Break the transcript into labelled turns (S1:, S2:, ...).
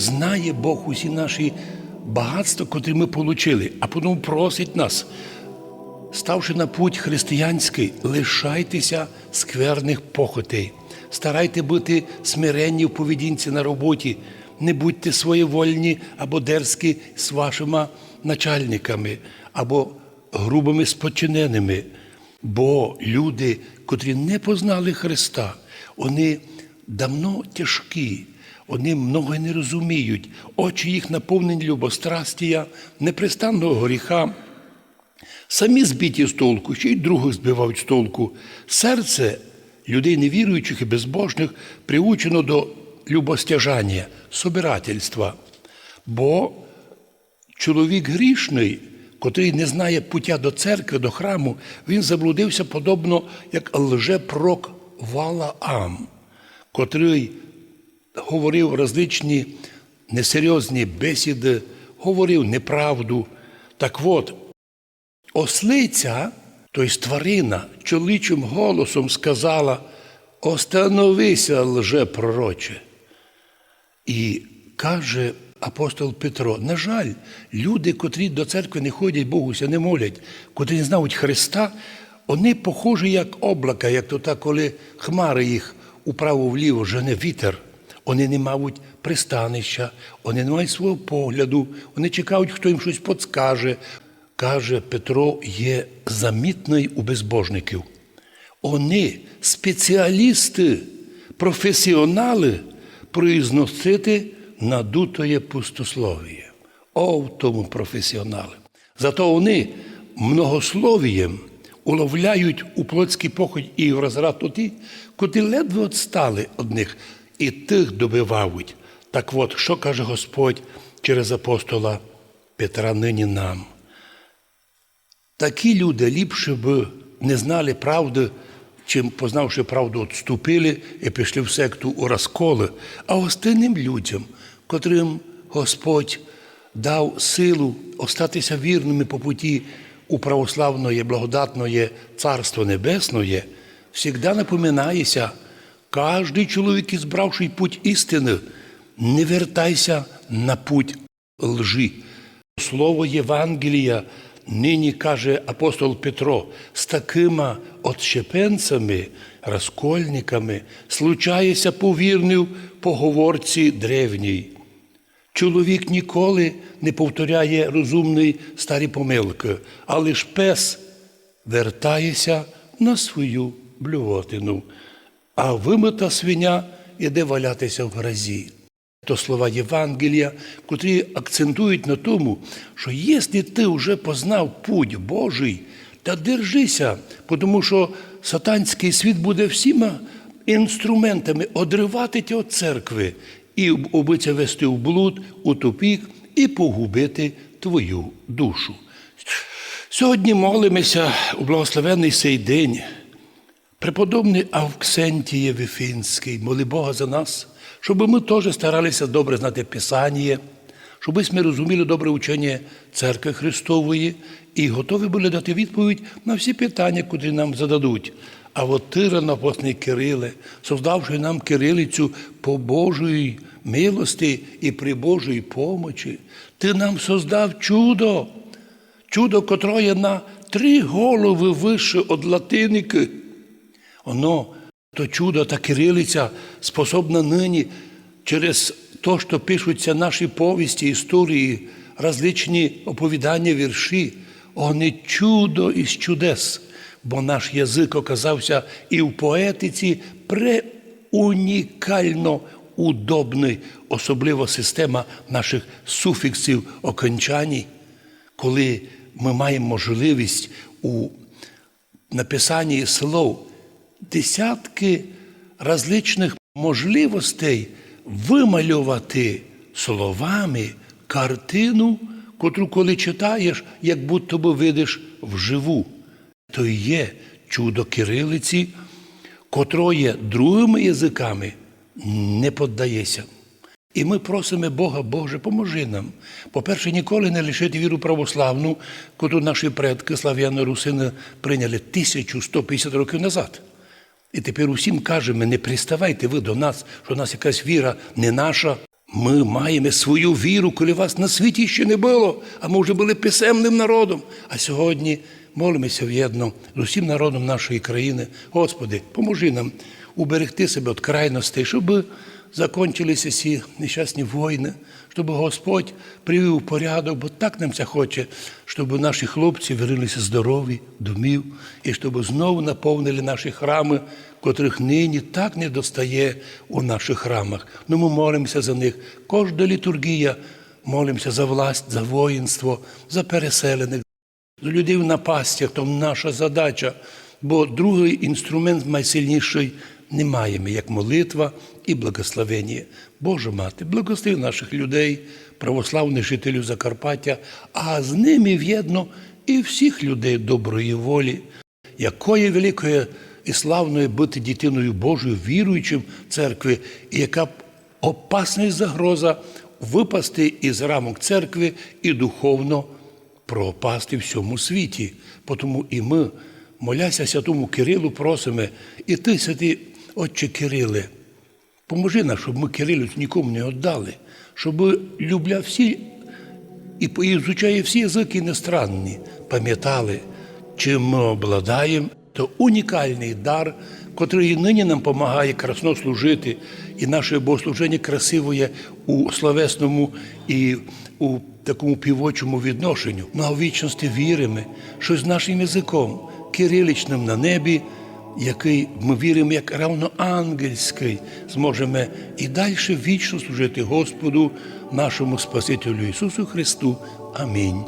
S1: знає Бог усі наші багатства, котрі ми отримали, а потім просить нас, ставши на путь християнський, лишайтеся скверних похотей, старайте бути смиренні в поведінці на роботі, не будьте своєвольні або дерзкі з вашими начальниками, або грубими спочиненими. Бо люди, котрі не познали Христа, вони давно тяжкі, вони много не розуміють, очі їх наповнені любострастія, непрестанного гріха, самі збиті з толку, ще й других збивають з толку. Серце людей невіруючих і безбожних приучено до любостяжання, собирательства. Бо чоловік грішний, котрий не знає пуття до церкви, до храму, він заблудився подобно як лжепрок Валаам, котрий говорив различні несерйозні бесіди, говорив неправду. Так от, ослиця, тобто тварина, чоловічим голосом сказала: Остановися, лжепророче. І каже апостол Петро: на жаль, люди, котрі до церкви не ходять, Богуся не молять, котрі не знають Христа, вони похожі як облака, як то так, коли хмари їх управо-вліво жене вітер. Вони не мають пристанища, вони не мають свого погляду, вони чекають, хто їм щось подскаже. Каже Петро, є замітний у безбожників. Вони спеціалісти, професіонали произносити надутоє пустословіє. О, в тому професіонали. Зато вони многословієм уловляють у плотський похоть і в розрад ті, котрі ледве відстали од них, і тих добивають. Так от, що каже Господь через апостола Петра нині нам? Такі люди ліпше б не знали правди, чим познавши правду, відступили і пішли в секту у розколи, а остальним людям, котрим Господь дав силу остатися вірними по путі у православної, благодатної Царство Небесне, завжди напоминається, кожний чоловік, ізбравший путь істини, не вертайся на путь лжи. Слово Євангелія нині каже апостол Петро, з такими отщепенцями, розкольниками случається повірнив поговорці древній. Чоловік ніколи не повторяє розумний старі помилки, а лиш пес вертається на свою блювотину, а вимита свиня іде валятися в грозі. То слова Євангелія, котрі акцентують на тому, що якщо ти вже познав путь Божий, та держися, тому що сатанський світ буде всіма інструментами одривати тебе від церкви і обиця вести в блуд, у тупік і погубити твою душу. Сьогодні молимося у благословенний сей день. Преподобний Авксентіє Вифінський, моли Бога за нас, щоб ми теж старалися добре знати Писання, щоб ми розуміли добре учення Церкви Христової і готові були дати відповідь на всі питання, котрі нам зададуть. А от ти, ранопосний Кириле, создавши нам кирилицю по Божої милості і при Божої помочі, ти нам создав чудо, чудо, котроє на три голови вище від латиники. Оно, то чудо та кирилиця способна нині через те, що пишуться наші повісті, історії, различні оповідання, вірші, вони чудо із чудес, бо наш язик оказався і в поетиці преунікально удобний, особливо система наших суфіксів окончаній, коли ми маємо можливість у написанні слов десятки различних можливостей вималювати словами картину, котру, коли читаєш, як будто би видиш вживу. То і є чудо кирилиці, котроє другими язиками не поддається. І ми просимо Бога, Боже, поможи нам. По-перше, ніколи не лишити віру православну, котру наші предки слав'яно русини прийняли 1150 років назад. І тепер усім кажемо, не приставайте ви до нас, що у нас якась віра не наша. Ми маємо свою віру, коли вас на світі ще не було, а ми вже були писемним народом. А сьогодні молимося в'єдно з усім народом нашої країни. Господи, поможи нам уберегти себе від крайностей, щоб закончилися ці нещасні війни, щоб Господь привів порядок, бо так нам це хоче, щоб наші хлопці вернулися здорові, домів, і щоб знову наповнили наші храми, котрих нині так не достає у наших храмах. Ну ми молимося за них. Кожна літургія молимося за власть, за воїнство, за переселених, за людей в напастях, то наша задача. Бо другий інструмент найсильніший не маємо, як молитва і благословення. Боже мати, благослови наших людей, православних жителів Закарпаття, а з ними в'єдно і всіх людей доброї волі, якої великої і славної бути дитиною Божою, віруючим в церкві, і яка б опасна загроза випасти із рамок церкви і духовно пропасти всьому світі. Тому і ми, моляся святому Кирилу, просимо, і ти, святий Отче Кириле, поможи нам, щоб ми Кирилю нікому не віддали, щоб любля всі і изучая всі язики іностранні, пам'ятали, чим ми обладаємо, то унікальний дар, котрий нині нам допомагає красно служити, і наше богослуження красиве у словесному і у такому півочому відношенню. Ну а в вічності віримо, що з нашим язиком, кириличним на небі, який ми віримо, як равно ангельський, зможемо і далі вічно служити Господу, нашому Спасителю Ісусу Христу. Амінь.